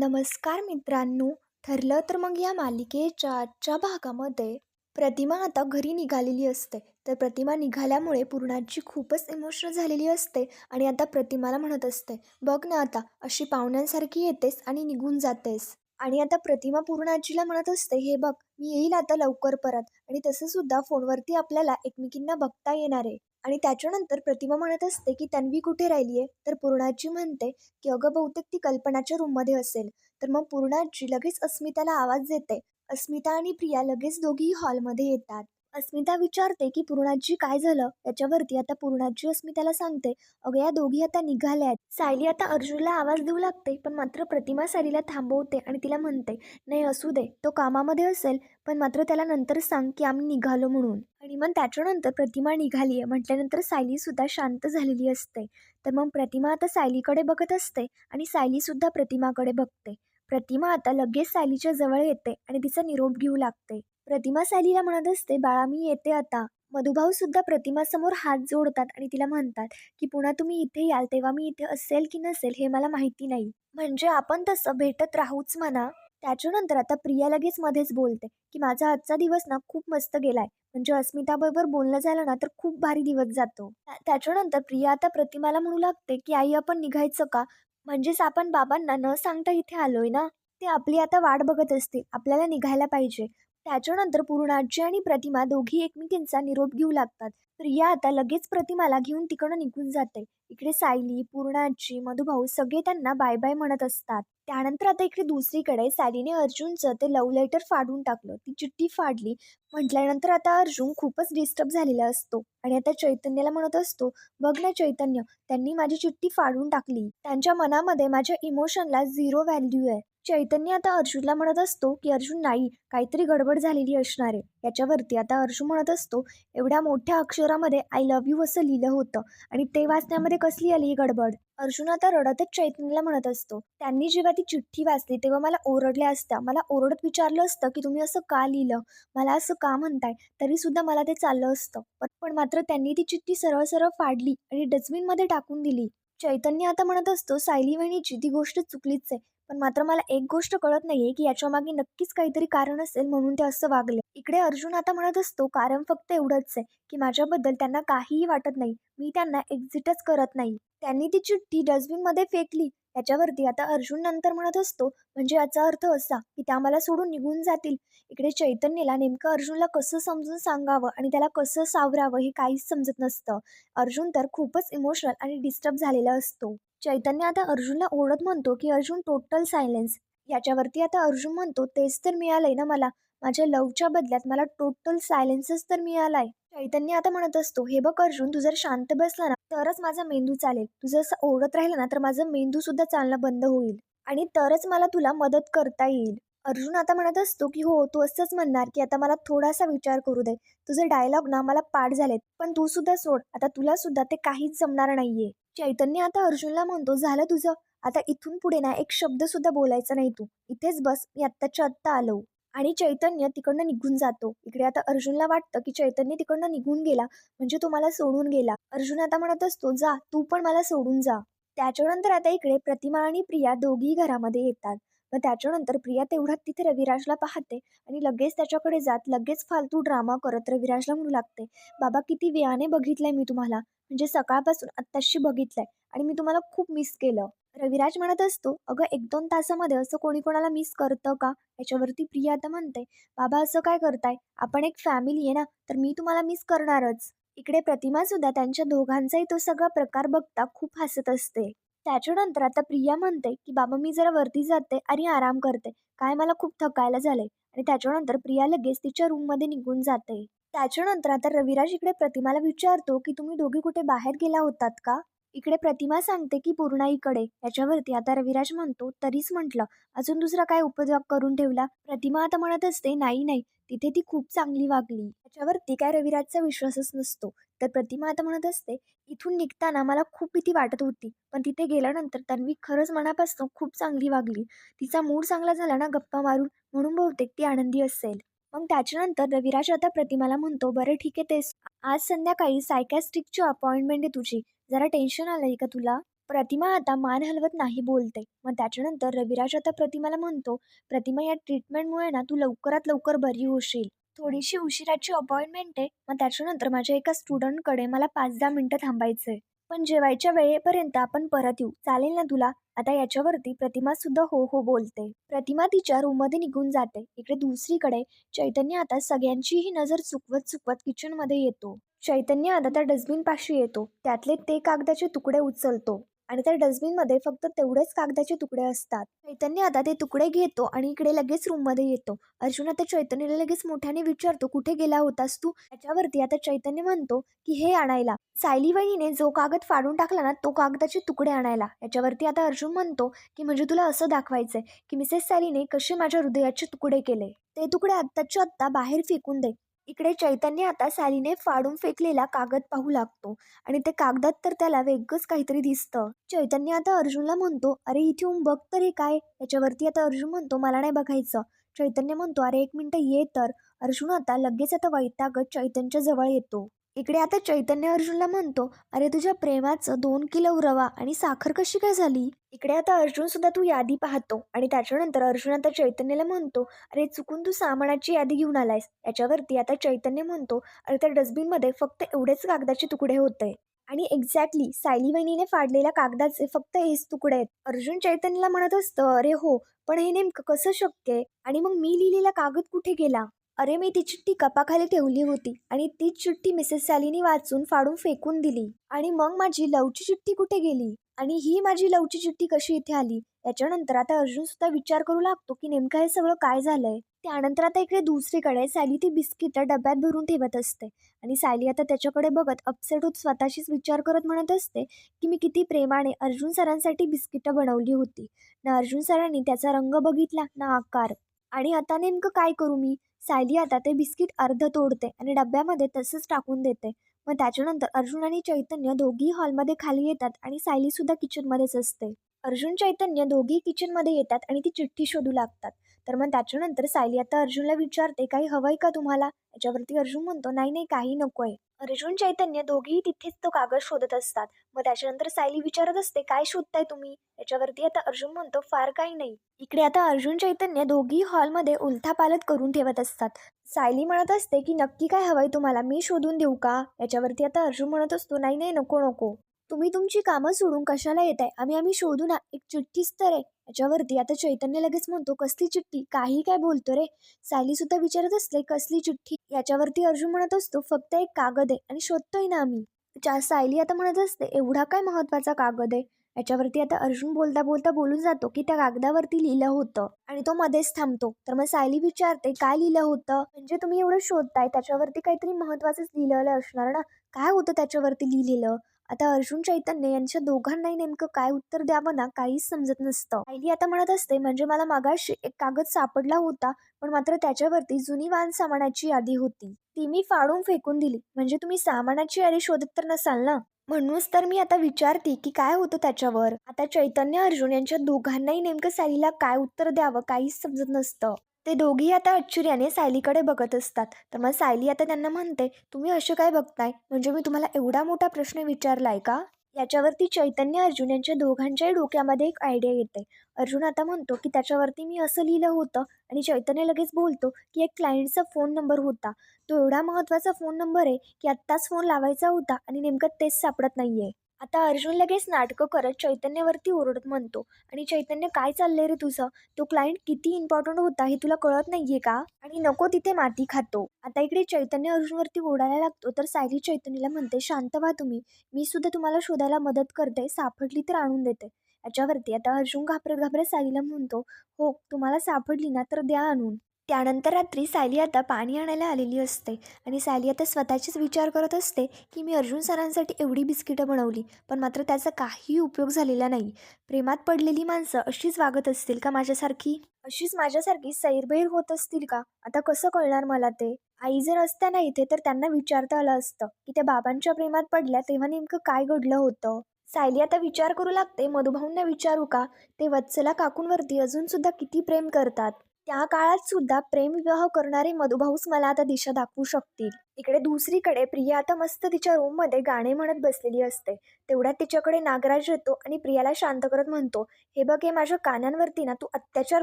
नमस्कार मित्रांनो ठरलं तर मग या मालिकेच्या आजच्या भागामध्ये. प्रतिमा आता घरी निघालेली असते. तर प्रतिमा निघाल्यामुळे पूर्णाची खूपच इमोशनल झालेली असते आणि आता प्रतिमाला म्हणत असते बघ ना आता अशी पाहुण्यांसारखी येतेस आणि निघून जातेस. आणि आता प्रतिमा पूर्णाजीला म्हणत असते हे बघ मी येईल आता लवकर परत. आणि तसंसुद्धा फोनवरती आपल्याला एकमेकींना बघता येणार आहे. आणि त्याच्यानंतर प्रतिमा म्हणत असते की तन्वी कुठे राहिली आहे तर पूर्णाजी म्हणते की अगं बहुतेक ती कल्पनाच्या रूममध्ये असेल. तर मग पूर्णाजी लगेच अस्मिताला आवाज देते. अस्मिता आणि प्रिया लगेच दोघीही हॉलमध्ये येतात. अस्मिता विचारते की पूर्णाजी काय झालं? याच्यावरती आता पूर्णाजी अस्मिताला सांगते अगं या दोघी आता निघाल्या आहेत. सायली आता अर्जुनला आवाज देऊ लागते पण मात्र प्रतिमा सायलीला थांबवते आणि तिला म्हणते नाही असू दे तो कामामध्ये असेल पण मात्र त्याला नंतर सांग की आम्ही निघालो म्हणून. आणि मग त्याच्यानंतर प्रतिमा निघाली आहे. म्हटल्यानंतर सायलीसुद्धा शांत झालेली असते. तर मग प्रतिमा आता सायलीकडे बघत असते आणि सायलीसुद्धा प्रतिमाकडे बघते. प्रतिमा आता लगेच सायलीच्या जवळ येते आणि तिचा निरोप घेऊ लागते. प्रतिमा सायलीला म्हणत असते बाळा मी येते आता. मधुभाऊ सुद्धा प्रतिमासमोर हात जोडतात आणि तिला म्हणतात की पुन्हा तुम्ही इथे याल तेव्हा मी इथे असेल की नसेल हे मला माहिती नाही. म्हणजे आपण तसं भेटत राहूच म्हणा. त्याच्यानंतर आता प्रिया लगेच मध्येच बोलते की माझा आजचा दिवस ना खूप मस्त गेलाय. म्हणजे अस्मिताबरोबर बोलणं झालं ना तर खूप भारी दिवस जातो. त्याच्यानंतर प्रिया आता प्रतिमाला म्हणू लागते की आई आपण निघायचं का? म्हणजेच आपण बाबांना न सांगता इथे आलोय ना? ते आपली आता वाट बघत असतील. आपल्याला निघायला पाहिजे. त्याच्यानंतर पूर्णाजी आणि प्रतिमा दोघी एकमेकींचा निरोप घेऊ लागतात. प्रिया आता लगेच प्रतिमाला घेऊन तिकडं निघून जाते. इकडे सायली पूर्णाजी मधुभाऊ सगळे त्यांना बाय बाय म्हणत असतात. त्यानंतर आता इकडे दुसरीकडे सायलीने अर्जुनचं ते लव्ह लेटर फाडून टाकलं. ती चिठ्ठी फाडली. म्हटल्यानंतर आता अर्जुन खूपच डिस्टर्ब झालेला असतो. आणि आता चैतन्याला म्हणत असतो बघ ना चैतन्य त्यांनी माझी चिठ्ठी फाडून टाकली. त्यांच्या मनामध्ये माझ्या इमोशनला झिरो व्हॅल्यू आहे. चैतन्य आता अर्जुनला म्हणत असतो की अर्जुन नाही काहीतरी गडबड झालेली असणार आहे. याच्यावरती आता अर्जुन म्हणत असतो एवढ्या मोठ्या अक्षरामध्ये आय लव्ह यू असं लिहिलं होतं आणि ते वाचण्यामध्ये कसली आली ही गडबड? अर्जुन आता रडतच चैतन्यला म्हणत असतो त्यांनी जेव्हा ती चिठ्ठी वाचली तेव्हा मला ओरडल्या असत्या. मला ओरडत विचारलं असतं की तुम्ही असं का लिहिलं? मला असं का म्हणताय? तरी सुद्धा मला ते चाललं असतं. पण पण मात्र त्यांनी ती चिठ्ठी सरळ सरळ फाडली आणि डस्टबिनमध्ये टाकून दिली. चैतन्य आता म्हणत असतो सायली वहिनीची ती गोष्ट चुकलीच आहे. पण मात्र मला एक गोष्ट कळत नाहीये की याच्या मागे नक्कीच काहीतरी कारण असेल म्हणून ते असं वागले. इकडे अर्जुन आता म्हणत असतो कारण फक्त एवढंच आहे की माझ्याबद्दल त्यांना काहीही वाटत नाही. मी त्यांना एक्झिटच करत नाही. त्यांनी ती चिठ्ठी डस्टबिनमध्ये फेकली. याच्यावरती आता अर्जुन नंतर म्हणत असतो म्हणजे याचा अर्थ असा की त्या मला सोडून निघून जातील. इकडे चैतन्यला नेमकं अर्जुनला कसं समजून सांगावं आणि त्याला कसं सावरावं हे काहीच समजत नसतं. अर्जुन तर खूपच इमोशनल आणि डिस्टर्ब झालेला असतो. चैतन्य आता अर्जुनला ओरडत म्हणतो की अर्जुन टोटल सायलेन्स याच्यावरती आता अर्जुन म्हणतो तेच तर मिळालंय ना मला. माझ्या लवच्या बदल्यात मला टोटल सायलेन्सच तर मिळालाय. चैतन्य आता म्हणत असतो हे बघ अर्जुन तू जर शांत बसला ना तरच माझा मेंदू चालेल. तू जर असं ओरडत राहिला ना तर माझं मेंदू सुद्धा चालणं बंद होईल. आणि तरच मला तुला मदत करता येईल. अर्जुन आता म्हणत असतो की हो तू असंच म्हणणार की आता मला थोडासा विचार करू दे. तुझे डायलॉग ना मला पाठ झालेत. पण तू सुद्धा सोड. आता तुला सुद्धा ते काहीच जमणार नाहीये. चैतन्य आता अर्जुनला म्हणतो झालं तुझं? आता इथून पुढे ना एक शब्द सुद्धा बोलायचा नाही तू. इथेच बस मी आत्ताच्या आत्ता आलो. आणि चैतन्य तिकडनं निघून जातो. इकडे आता अर्जुनला वाटतं की चैतन्य तिकडनं निघून गेला म्हणजे तो मला सोडून गेला. अर्जुन आता म्हणत असतो जा तू पण मला सोडून जा. त्याच्यानंतर आता इकडे प्रतिमा आणि प्रिया दोघी घरामध्ये येतात. मग त्याच्यानंतर प्रिया तेवढ्यात तिथे रविराजला पाहते आणि लगेच त्याच्याकडे जात लगेच फालतू ड्रामा करत रविराजला म्हणू लागते बाबा किती वेळाने बघितलंय मी तुम्हाला? म्हणजे सकाळपासून आत्ताशी बघितलंय आणि मी तुम्हाला खूप मिस केलं. रविराज म्हणत असतो अगं एक दोन तासामध्ये असं कोणी कोणाला मिस करतं का? याच्यावरती प्रिया आता म्हणते बाबा असं काय करताय? आपण एक फॅमिली आहे ना तर मी तुम्हाला मिस करणारच. इकडे प्रतिमा सुद्धा त्यांच्या दोघांचाही तो सगळा प्रकार बघता खूप हसत असते. त्याच्यानंतर आता प्रिया म्हणते की बाबा मी जरा वरती जाते आणि आराम करते. काय मला खूप थकायला झालंय. आणि त्याच्यानंतर प्रिया लगेच तिच्या रूममध्ये निघून जाते. त्याच्यानंतर आता रविराज इकडे प्रतिमाला विचारतो की तुम्ही दोघे कुठे बाहेर गेला होतात का? इकडे प्रतिमा सांगते की पूर्णाईकडे याच्यावरती आता रविराज म्हणतो तरीच म्हटलं. अजून दुसरा काय उपयोग करून ठेवला? प्रतिमा आता म्हणत असते नाही नाही तिथे ती खूप चांगली वागली. याच्यावरती काय रविराजचा विश्वासच नसतो. तर प्रतिमा आता म्हणत असते इथून निघताना मला खूप भीती वाटत होती पण तिथे गेल्यानंतर तन्वी खरंच मनापासून खूप चांगली वागली. तिचा मूड चांगला झाला ना गप्पा मारून म्हणून बहुतेक ती आनंदी असेल. मग त्याच्यानंतर रविराज आता प्रतिमाला म्हणतो बरं ठीक आहे तेच आज संध्याकाळी सायकॅस्ट्रिकची अपॉइंटमेंट आहे तुझी. जरा टेन्शन आलंय का तुला? प्रतिमा आता मान हलवत नाही बोलते. मग त्याच्यानंतर रविराज आता प्रतिमाला म्हणतो प्रतिमा या ट्रीटमेंटमुळे ना तू लवकरात लवकर बरी होशील. थोडीशी उशिराची अपॉइंटमेंट आहे. मग त्याच्यानंतर माझ्या एका स्टुडंटकडे मला पाच दहा मिनटं थांबायचं आहे पण जेवायच्या वेळेपर्यंत आपण परत येऊ. चालेल ना तुला? आता याच्यावरती प्रतिमा सुद्धा हो हो बोलते. प्रतिमा तिच्या रूममध्ये निघून जाते. इकडे दुसरीकडे चैतन्य आता सगळ्यांचीही नजर चुकवत चुकवत किचनमध्ये येतो. चैतन्य आता त्या डस्टबिन पाशी येतो. त्यातले ते कागदाचे तुकडे उचलतो. आणि त्या डस्टबिनमध्ये फक्त तेवढेच कागदाचे तुकडे असतात. चैतन्य आता ते तुकडे घेतो आणि इकडे लगेच रूममध्ये येतो. अर्जुन आता चैतन्यला लगेच मोठ्याने विचारतो कुठे गेला होतास तू? त्याच्यावरती आता चैतन्य म्हणतो की हे आणायला. सायली वहिनीने जो कागद फाडून टाकला ना तो कागदाचे तुकडे आणायला. याच्यावरती आता अर्जुन म्हणतो की म्हणजे तुला असं दाखवायचंय की मिसेस सायलीने कसे माझ्या हृदयाचे तुकडे केले? ते तुकडे आत्ताच्या आत्ता बाहेर फेकून दे. इकडे चैतन्य आता सालीने फाडून फेकलेला कागद पाहू लागतो. आणि ते कागदात तर त्याला वेगळंच काहीतरी दिसतं. चैतन्य आता अर्जुनला म्हणतो अरे इथून बघ तर हे काय? याच्यावरती आता अर्जुन म्हणतो मला नाही बघायचं. चैतन्य म्हणतो अरे एक मिनटं ये तर. अर्जुन आता लगेच आता वैतागत चैतन्यच्या जवळ येतो. इकडे आता चैतन्य अर्जुनला म्हणतो अरे तुझ्या प्रेमाचं दोन किलो रवा आणि साखर कशी काय झाली? इकडे आता अर्जुन सुद्धा तू यादी पाहतो आणि त्याच्यानंतर अर्जुन आता चैतन्याला म्हणतो अरे चुकून तू सामानाची यादी घेऊन आलायस. याच्यावरती आता चैतन्य म्हणतो अरे त्या डस्टबिनमध्ये फक्त एवढेच कागदाचे तुकडे होते. आणि एक्झॅक्टली सायली वहिनीने फाडलेल्या कागदाचे फक्त हेच तुकडे आहेत. अर्जुन चैतन्यला म्हणत असतं अरे हो पण हे नेमकं कसं शक्य आहे? आणि मग मी लिहिलेला कागद कुठे गेला? अरे मी ती चिठ्ठी कपाखाली ठेवली होती आणि तीच चिठ्ठी मिसेस सॅलीनी वाचून फाडून फेकून दिली. आणि मग माझी लवची चिठ्ठी कुठे गेली? आणि ही माझी लवची चिठ्ठी कशी इथे आली? याच्यानंतर आता अर्जुन सुद्धा विचार करू लागतो की नेमकं हे सगळं काय झालंय? त्यानंतर आता इकडे दुसरीकडे सॅली ती बिस्किट डब्यात भरून ठेवत असते. आणि सॅली आता त्याच्याकडे बघत अपसेट होत स्वतःशीच विचार करत म्हणत असते की मी किती प्रेमाने अर्जुन सरांसाठी बिस्किटं बनवली होती. ना अर्जुन सरांनी त्याचा रंग बघितला ना आकार. आणि आता नेमकं काय करू मी? सायली आता ते बिस्किट अर्ध तोडते आणि डब्यामध्ये तसंच टाकून देते. मग त्याच्यानंतर अर्जुन आणि चैतन्य दोघी हॉलमध्ये खाली येतात आणि सायली सुद्धा किचनमध्येच असते. अर्जुन चैतन्य दोघी किचनमध्ये येतात आणि ती चिठ्ठी शोधू लागतात. तर मग त्याच्यानंतर सायली आता अर्जुनला विचारते काही हवंय का तुम्हाला? याच्यावरती अर्जुन म्हणतो नाही नाही काही नकोय. अर्जुन चैतन्य दोघेही तिथेच तो कागद शोधत असतात. मग त्याच्यानंतर सायली विचारत असते काय शोधताय तुम्ही? याच्यावरती आता अर्जुन म्हणतो फार काही नाही. इकडे आता अर्जुन चैतन्य दोघी हॉलमध्ये उलथापालत करून ठेवत असतात. सायली म्हणत असते की नक्की काय हवंय तुम्हाला? मी शोधून देऊ का? याच्यावरती आता अर्जुन म्हणत असतो नाही नाही नको नको. तुम्ही तुमची कामं सोडून कशाला येत आहे आम्ही आम्ही शोधू ना एक चिठ्ठीच तर आहे. याच्यावरती आता चैतन्य लगेच म्हणतो कसली चिठ्ठी? काही काय बोलतो रे? सायली सुद्धा विचारत असले कसली चिठ्ठी? याच्यावरती अर्जुन म्हणत असतो फक्त एक कागद आहे आणि शोधतोय ना आम्ही. चा सायली आता म्हणत असते एवढा काय महत्त्वाचा कागद आहे? याच्यावरती आता अर्जुन बोलता बोलता बोलून जातो की त्या कागदावरती लिहिलं होतं आणि तो मध्येच थांबतो. तर मग सायली विचारते काय लिहिलं होतं? म्हणजे तुम्ही एवढं शोधताय त्याच्यावरती काहीतरी महत्वाचंच लिहिलेलं असणार ना? काय होतं त्याच्यावरती लिहिलेलं? आता अर्जुन चैतन्य यांच्या दोघांनाही नेमकं काय उत्तर द्यावं ना काहीच समजत नसतं. आयली आता म्हणत असते म्हणजे मला मागाशी एक कागद सापडला होता पण मात्र त्याच्यावरती जुनी वाहन सामानाची यादी होती. ती मी फाडून फेकून दिली. म्हणजे तुम्ही सामानाची यादी शोधत तर नसाल ना? म्हणूनच तर मी आता विचारते की काय होतं त्याच्यावर. आता चैतन्य अर्जुन यांच्या दोघांनाही नेमकं सायलीला काय उत्तर द्यावं काहीच समजत नसतं. ते दोघेही आता आश्चर्याने सायलीकडे बघत असतात. तर मग सायली आता त्यांना म्हणते तुम्ही असे काय बघताय? म्हणजे मी तुम्हाला एवढा मोठा प्रश्न विचारलाय का? याच्यावरती चैतन्य अर्जुन यांच्या दोघांच्याही डोक्यामध्ये एक आयडिया येते. अर्जुन आता म्हणतो की त्याच्यावरती मी असं लिहिलं होतं आणि चैतन्य लगेच बोलतो की एक क्लायंटचा फोन नंबर होता. तो एवढा महत्त्वाचा फोन नंबर आहे की आत्ताच फोन लावायचा होता आणि नेमकं तेच सापडत नाही आहे आता अर्जुन लगेच नाटकं करत चैतन्यावरती ओरडत म्हणतो आणि चैतन्य काय चाललंय रे तुझं? तो क्लायंट किती इम्पॉर्टंट होता हे तुला कळत नाहीये का? आणि नको तिथे माती खातो. आता इकडे चैतन्य अर्जुनवरती ओढायला लागतो तर सायली चैतन्यला म्हणते शांत व्हा तुम्ही. मी सुद्धा तुम्हाला शोधायला मदत करते. सापडली तर आणून देते. याच्यावरती आता अर्जुन घाबरत घाबरत सायलीला म्हणतो हो तुम्हाला सापडली ना तर द्या आणून. त्यानंतर रात्री सायली आता पाणी आणायला आलेली असते आणि सायली आता स्वतःचीच विचार करत असते की मी अर्जुन सरांसाठी एवढी बिस्किटं बनवली पण मात्र त्याचा काही उपयोग झालेला नाही. प्रेमात पडलेली माणसं अशीच वागत असतील का माझ्यासारखी? अशीच माझ्यासारखी सैरबैर होत असतील का? आता कसं कळणार मला ते? आई जर असत्या ना इथे तर त्यांना विचारता आलं असतं की त्या बाबांच्या प्रेमात पडल्या तेव्हा नेमकं काय घडलं होतं? सायली आता विचार करू लागते मधुभाऊंना विचारू का? ते वत्सला काकूंवरती अजूनसुद्धा किती प्रेम करतात? त्या काळात सुद्धा प्रेमविवाह करणारे मधुभाऊच मला आता दिशा दाखवू शकतील. इकडे दुसरीकडे प्रिया आता मस्त तिच्या रूममध्ये गाणे म्हणत बसलेली असते. तेवढ्यात तिच्याकडे नागराज येतो आणि प्रियाला शांत करत म्हणतो हे बघ हे माझ्या कानांवरती ना तू अत्याचार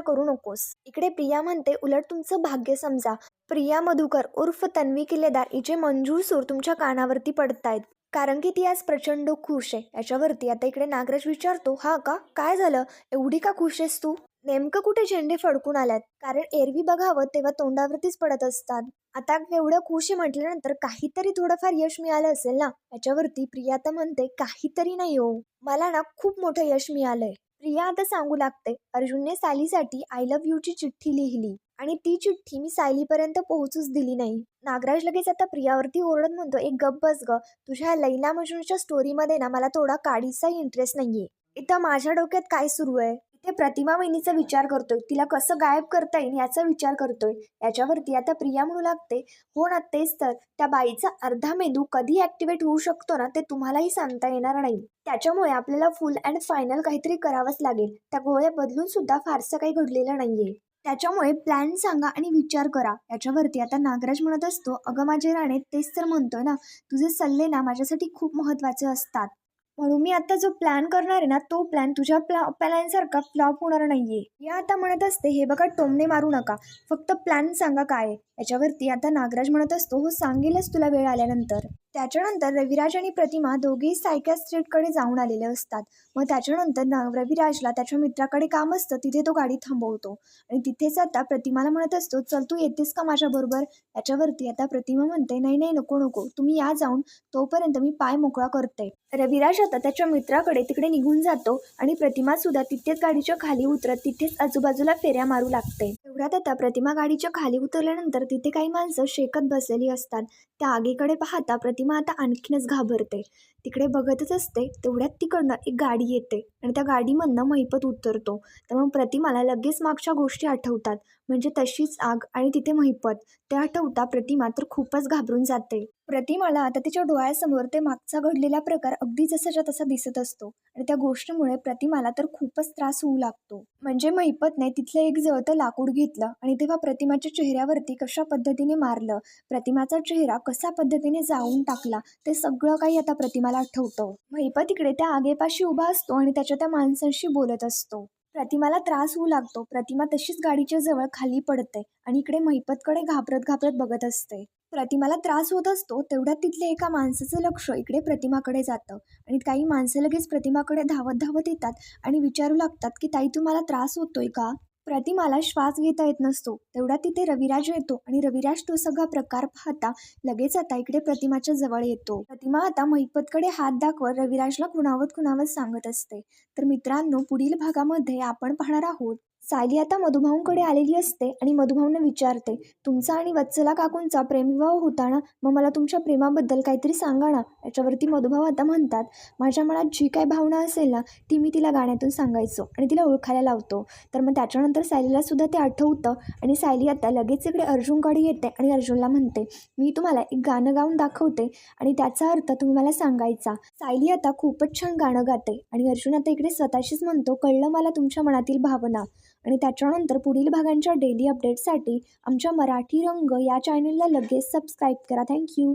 करू नकोस. इकडे प्रिया म्हणते उलट तुमचं भाग्य समजा. प्रिया मधुकर उर्फ तन्वी किल्लेदार हिचे मंजूर सूर तुमच्या कानावरती पडतायत. कारण की ती आज प्रचंड खुश आहे. याच्यावरती आता इकडे नागराज विचारतो हा का? काय झालं? एवढी का खुश आहेस तू? नेमकं कुठे झेंडे फडकून आल्यात? कारण एरवी बघावं तेव्हा तोंडावरतीच पडत असतात. आता एवढं खुश आहे म्हटल्यानंतर काहीतरी थोडंफार यश मिळालं असेल ना? याच्यावरती प्रिया तर म्हणते काहीतरी नाही हो. मला ना खूप मोठं यश मिळालंय. प्रिया आता सांगू लागते अर्जुनने सायलीसाठी आय लव्ह यूची चिठ्ठी लिहिली आणि ती चिठ्ठी मी सायलीपर्यंत पोहोचूच दिली नाही. नागराज लगेच आता प्रियावरती ओरडत म्हणतो एक गप बस ग. तुझ्या लैला मजनूच्या स्टोरीमध्ये ना मला थोडा काडीचाही इंटरेस्ट नाहीये. इथं माझ्या डोक्यात काय सुरू आहे? ते प्रतिमा वहिनीचा विचार करतोय. तिला कसं गायब करता येईल याचा विचार करतोय. याच्यावरती आता प्रिया म्हणू लागते हो ना तेच तर. त्या बाईचा अर्धा मेंदू कधी ऍक्टिवेट होऊ शकतो ना ते तुम्हालाही सांगता येणार नाही. त्याच्यामुळे आपल्याला फुल अँड फायनल काहीतरी करावंच लागेल. त्या गोळ्या बदलून सुद्धा फारसं काही घडलेलं नाहीये. त्याच्यामुळे प्लॅन सांगा आणि विचार करा. याच्यावरती आता नागराज म्हणत असतो अगं माझे राणे तेच तर म्हणतोय ना. तुझे सल्ले ना माझ्यासाठी खूप महत्त्वाचे असतात. म्हणून मी आता जो प्लॅन करणार आहे ना तो प्लॅन तुझ्या प्ला प्लॅनसारखा फ्लॉप होणार नाहीये. या आता म्हणत असते हे बघा टोमणे मारू नका. फक्त प्लॅन सांगा काय याच्यावरती आता नागराज म्हणत असतो हो सांगेलच तुला वेळ आल्यानंतर. त्याच्यानंतर रविराज आणि प्रतिमा दोघेही सायकॅस्ट्रेटकडे जाऊन आलेले असतात. मग त्याच्यानंतर न रविराजला त्याच्या मित्राकडे काम असतं तिथे तो गाडी थांबवतो. आणि तिथेच आता प्रतिमाला म्हणत असतो चल तू येतेस का माझ्याबरोबर त्याच्यावरती आता प्रतिमा म्हणते नाही नाही नको नको. तुम्ही या जाऊन. तोपर्यंत मी पाय मोकळा करते. रविराज आता त्याच्या मित्राकडे तिकडे निघून जातो आणि प्रतिमा सुद्धा तिथेच गाडीच्या खाली उतरत तिथेच आजूबाजूला फेऱ्या मारू लागते. एवढ्यात आता प्रतिमा गाडीच्या खाली उतरल्यानंतर तिथे काही माणसं शेकत बसलेली असतात. त्या आगीकडे पाहता प्रतिमा आता आणखीनच घाबरते. तिकडे बघतच असते तेवढ्यात तिकडनं एक गाडी येते. आणि त्या गाडीमधनं महिपत उतरतो. तर मग प्रतिमाला लगेच मागच्या गोष्टी आठवतात. म्हणजे तशीच आग आणि तिथे महिपत. ते आठवता प्रतिमा तर खूपच घाबरून जाते. प्रतिमाला आता तिच्या डोळ्यासमोर ते मागचा घडलेला प्रकार अगदी जसाच्या तसा दिसत असतो आणि त्या गोष्टीमुळे प्रतिमाला तर खूपच त्रास होऊ लागतो. म्हणजे महिपतने तिथलं एक जळतं लाकूड घेतलं आणि तेव्हा प्रतिमाच्या चेहऱ्यावरती कशा पद्धतीने मारलं प्रतिमाचा चेहरा कशा पद्धतीने जाळून टाकला ते सगळं काही आता प्रतिमाला आठवतं. महिपत इकडे त्या आगेपाशी उभा असतो आणि त्याच्या त्या माणसांशी बोलत असतो. प्रतिमाला त्रास होऊ लागतो. प्रतिमा तशीच गाडीच्या जवळ खाली पडते आणि इकडे महिपतकडे घाबरत घाबरत बघत असते. प्रतिमाला त्रास होत असतो तेवढ्यात तिथले एका माणसाचं लक्ष इकडे प्रतिमाकडे जातं आणि काही माणसं लगेच प्रतिमाकडे धावत धावत येतात आणि विचारू लागतात की ताई तुम्हाला त्रास होतोय का? प्रतिमाला श्वास घेता येत नसतो. तेवढा तिथे रविराज येतो आणि रविराज तो सगळा प्रकार पाहता लगेच आता इकडे प्रतिमाच्या जवळ येतो. प्रतिमा आता महिपतकडे हात दाखवत रविराजला कुणावत खुणावत सांगत असते. तर मित्रांनो पुढील भागामध्ये आपण पाहणार आहोत. सायली आता मधुभाऊंकडे आलेली असते आणि मधुभाऊंना विचारते तुमचा आणि वत्सला काकूंचा प्रेमविवाह होता ना? मग मला तुमच्या प्रेमाबद्दल काहीतरी सांगा ना. याच्यावरती मधुभाऊ आता म्हणतात माझ्या मनात जी काय भावना असेल ना ती मी तिला गाण्यातून सांगायचो आणि तिला ओळखायला लावतो. तर मग त्याच्यानंतर सायलीला सुद्धा ते आठवतं आणि सायली आता लगेच इकडे अर्जुनकडे येते आणि अर्जुनला म्हणते मी तुम्हाला एक गाणं गाऊन दाखवते आणि त्याचा अर्थ तुम्ही मला सांगायचा. सायली आता खूपच छान गाणं गाते आणि अर्जुन आता इकडे स्वतःशीच म्हणतो कळलं मला तुमच्या मनातील भावना. आणि त्याच्यानंतर पुढील भागांच्या डेली अपडेटसाठी आमच्या मराठी रंग या चॅनलला लगेच सबस्क्राईब करा. थँक्यू